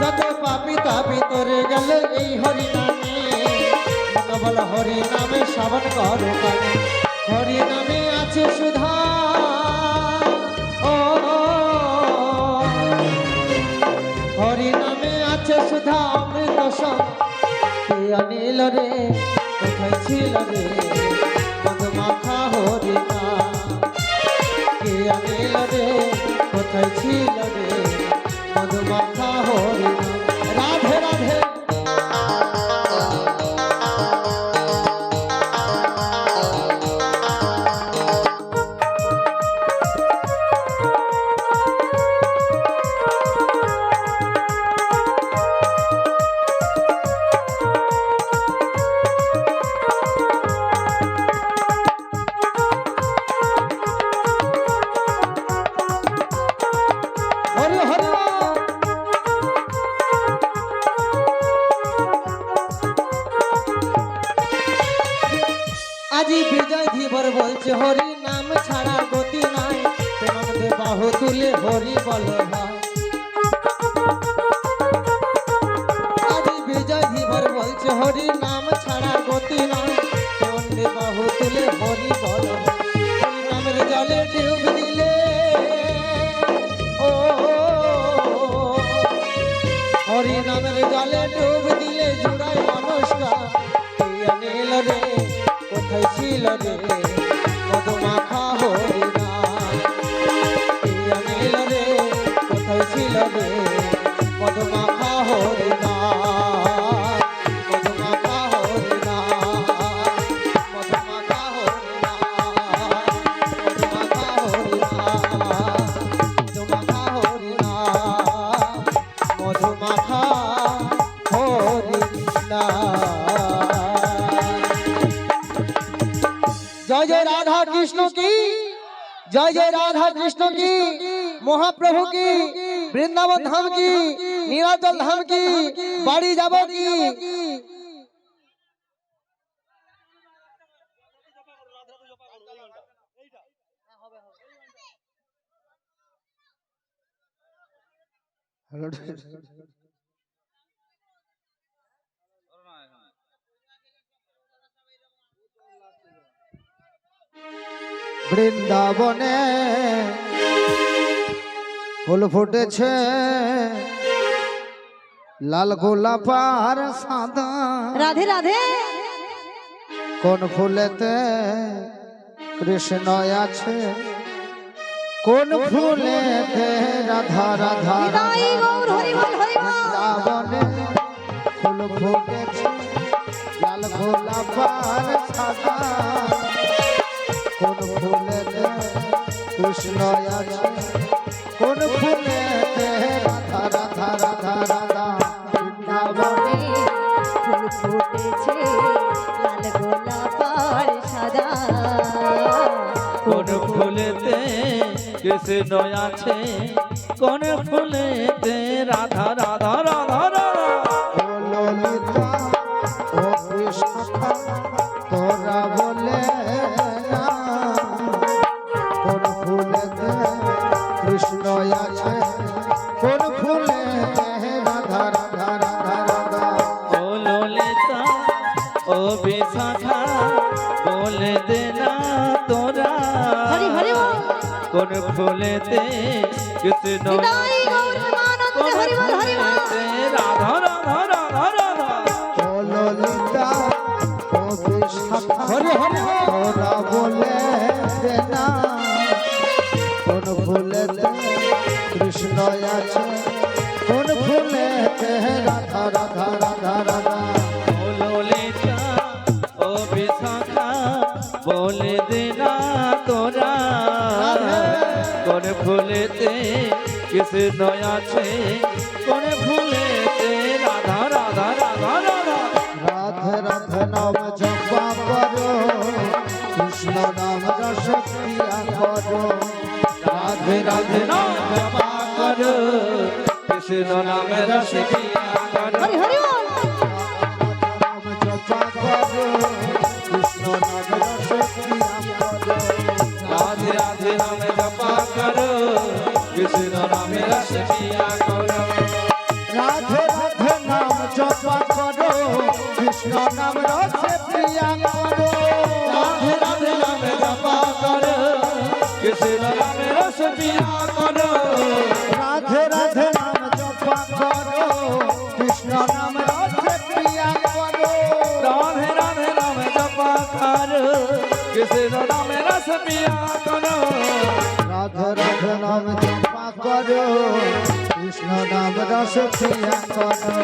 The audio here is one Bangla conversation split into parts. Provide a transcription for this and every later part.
যত পাপি তাপি তোরে গেল এই হরি নামে বল হরি নামে শ্রবণ করো কানে। হরি নামে আছে সুধা। ও হরি অমৃত সম। কে রে? কোথায় ছিল রে? আজি বিজয় ধীবর বলছে হরি নাম ছাড়া গতি নাই। প্রেম দে বাহু তুলে হরি বল ভাই রে মধুমাখা হরি নাম নীল রে কোথায় ছিল রে মধুমাখা জয় জয় রাধা কৃষ্ণ কি? মহাপ্রভু কি? বৃন্দাবন ধাম কি? নীলাচল ধাম কি? বাড়ি যাব কি? বৃন্দাবনে ফুল ফুটেছে। লাল গোলাপ আর সাদা। রাধে রাধে। কোন ফুলেতে কৃষ্ণ আছে? কোন ফুলেতে রাধা রাধা বৃন্দাবনে ফুল ফুটেছে। লাল গোলাপ আর সাদা। কোন ফুলেতে কৃষ্ণ আছে? কোন ফুলেতে রাধা রাধা রাধা রাধা বৃন্দাবনে ফুল ফুটেছে লাল গোলাপ সাদা। কোন ফুলেতে কৃষ্ণ আছে? কোন ফুলেতে রাধা রাধা রাধা রাধা কৃষ্ণ আছে কোন ফুলেতে রাধা রাধা রাধা রাধা। ও ললিতা ও বিশাখা বলে দে না তোরা। হরি হরি কোন ফুলেতে কৃষ্ণ নিতাই গৌর আনন্দ কোন হরি বল হরি বল। ফুলেতে রাধা রাধা রাধা রাধা। ও ললিতা ও বিশাখা কোন ফুলেতে কৃষ্ণ আছে? কোন ফুলেতে রাধা রাধা রাধা রাধা। রাধে রাধে নাম জপা করো। কৃষ্ণ নাম রস প্রিয়া করো। রাধে রাধে নাম জপা করো। কৃষ্ণ নামে রস পিয়া করো। হরি হরি বল নাম জপা করো। কৃষ্ণ নাম রস প্রিয়া করো রাধে রাধে নামে জপা করো কৃষ্ণ নামে রস পিয়া করো রাধে রাধে নাম জপা করো কৃষ্ণ নাম রসে প্রিয়া করো রাধে রাধে নামে জপা করো কৃষ্ণ নামে রস পিয়া করো রাধে রাধে নাম জপা করো কৃষ্ণ নাম রসে প্রিয়া করো রাধে রাধে নামে জপা করো কৃষ্ণ নামে রস পিয়া করো। কৃষ্ণ নাম রস প্রিয়া করো।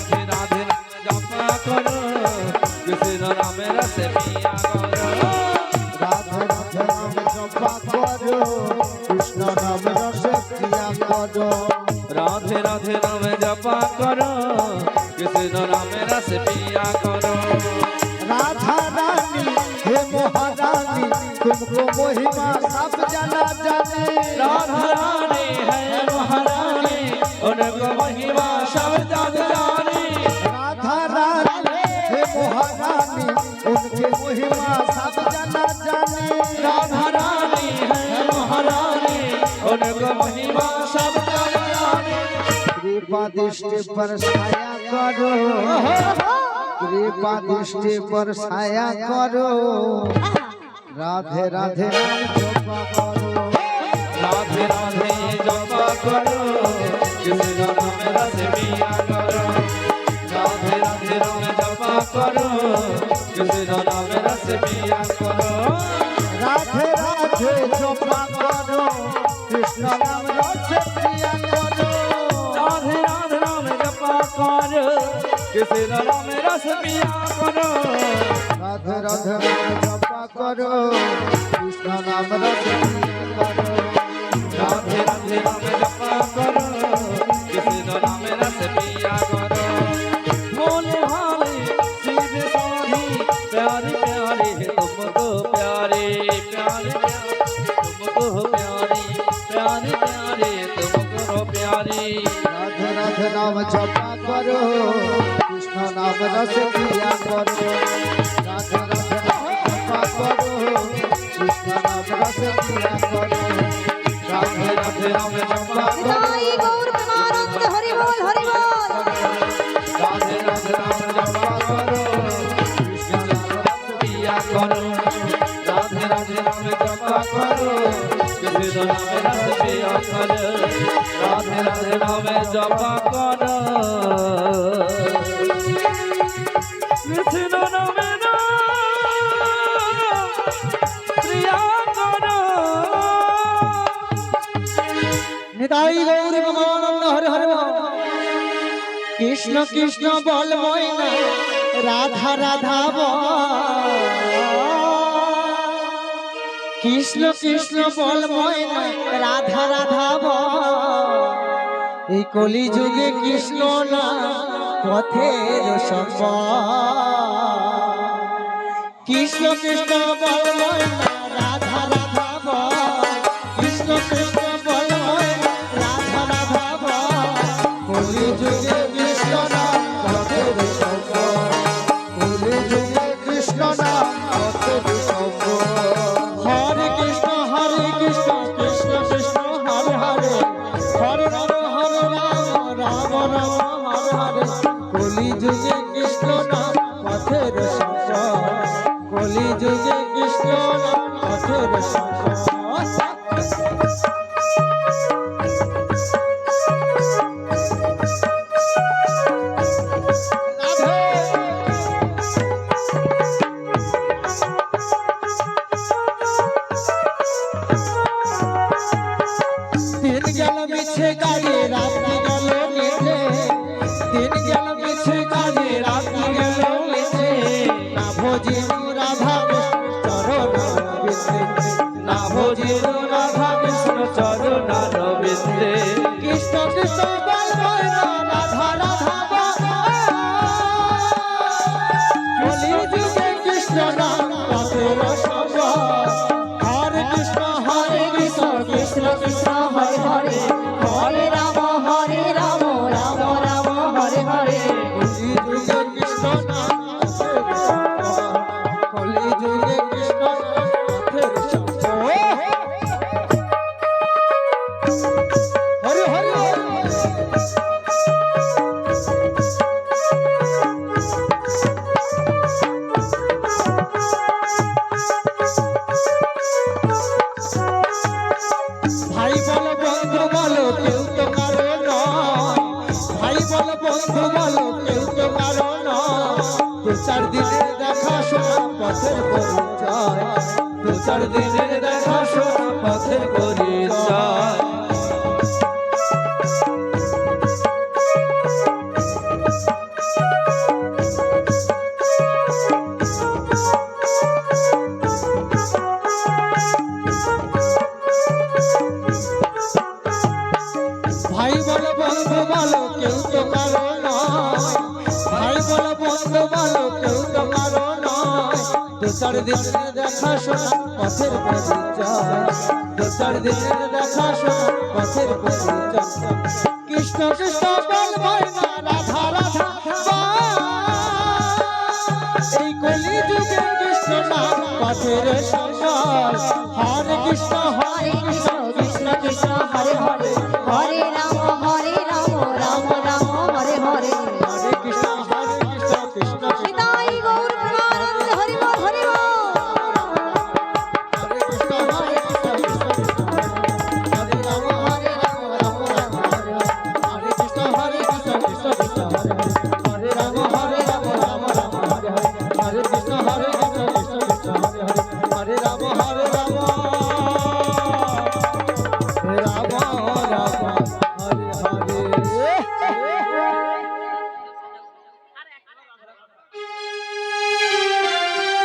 রাধে রাধে জপা করো। কৃষ্ণ নাম রস প্রিয়া করো। রাধে রাধে নাম জপা করো। কৃষ্ণ নাম রস প্রিয়া করো। রাধে রাধে নাম জপা করো। কৃষ্ণ নাম রস প্রিয়া করো। महारानी तुमको महिमा सब जाना जाने। राधा रानी है महारानी उनको महिमा सब जग जानी। राधा रानी हे महारानी उनके महिमा सब जाना जाने। राधा रानी है महारानी उनको महिमा सब जग जानी। कृपा दृष्टि पर छाया करो। কৃপা দৃষ্টি পর ছায়া করো। রাধে রাধে রাধে রাধে, জপা করো। কৃষ্ণ নামে রাধে মিয়া করো রাধে রাধে রাম জপা করো। কৃষ্ণ নামে রাধে মিয়া করো রাধে রাধে জপা করো। কৃষ্ণ নাম রাধে মিয়া করো। রাধে রাধে রাম জপা করো। কৃষ্ণ রামে রস পিয়া করো। রাধে রাধে জপা করো। কৃষ্ণ নাম রাধে রাধে, জপা করো। નામ જપા કરો કૃષ્ણ નામ રસ ક્રિયા કરો રાધા રાધા જપા કરો કૃષ્ણ નામ રસ ક્રિયા કરો રાધા રાધા નામ જપા કરો હરિ બોલ હરિ બોલ રાધે રાધે નામ જપા કરો કૃષ્ણ નામ રસ ક્રિયા કરો રાધે રાધે નામ જપા કરો કૃષ્ણ નામ રસ কর রাধে রাধে নামে জপা কর। কৃষ্ণ নামে প্রিয়া কর। নিতাই গৌরী ভগবানন্দ হরে হরে কৃষ্ণ কৃষ্ণ বল ময়না রাধা রাধা বল। কৃষ্ণ কৃষ্ণ বল রাধা রাধা এই কলি যুগে কৃষ্ণ না, পথের সম্পদ। কৃষ্ণ কৃষ্ণ বল রাধা রাধা কৃষ্ণ কৃষ্ণ রাধা রাধা কলি যুগে পথের দু চার দিনের দেখা শোনা পথের পরিচয়। ভাই বলো বন্ধু বলো, কেউ তো কারও নয়। ভাই বলো বন্ধু বলো, কেউ তো কারও নয় দু দিনের দেখা শোনা, পথের পরিচয়। দু চার দিনের দেখা শোনা, পথের পরিচয়। কৃষ্ণ কৃষ্ণ বল ভাই না রাধা রাধা এই কলি যুগে কৃষ্ণ নাম পথের সঙ্গার হরে কৃষ্ণ হরে কৃষ্ণ কৃষ্ণ কৃষ্ণ, হরে হরে।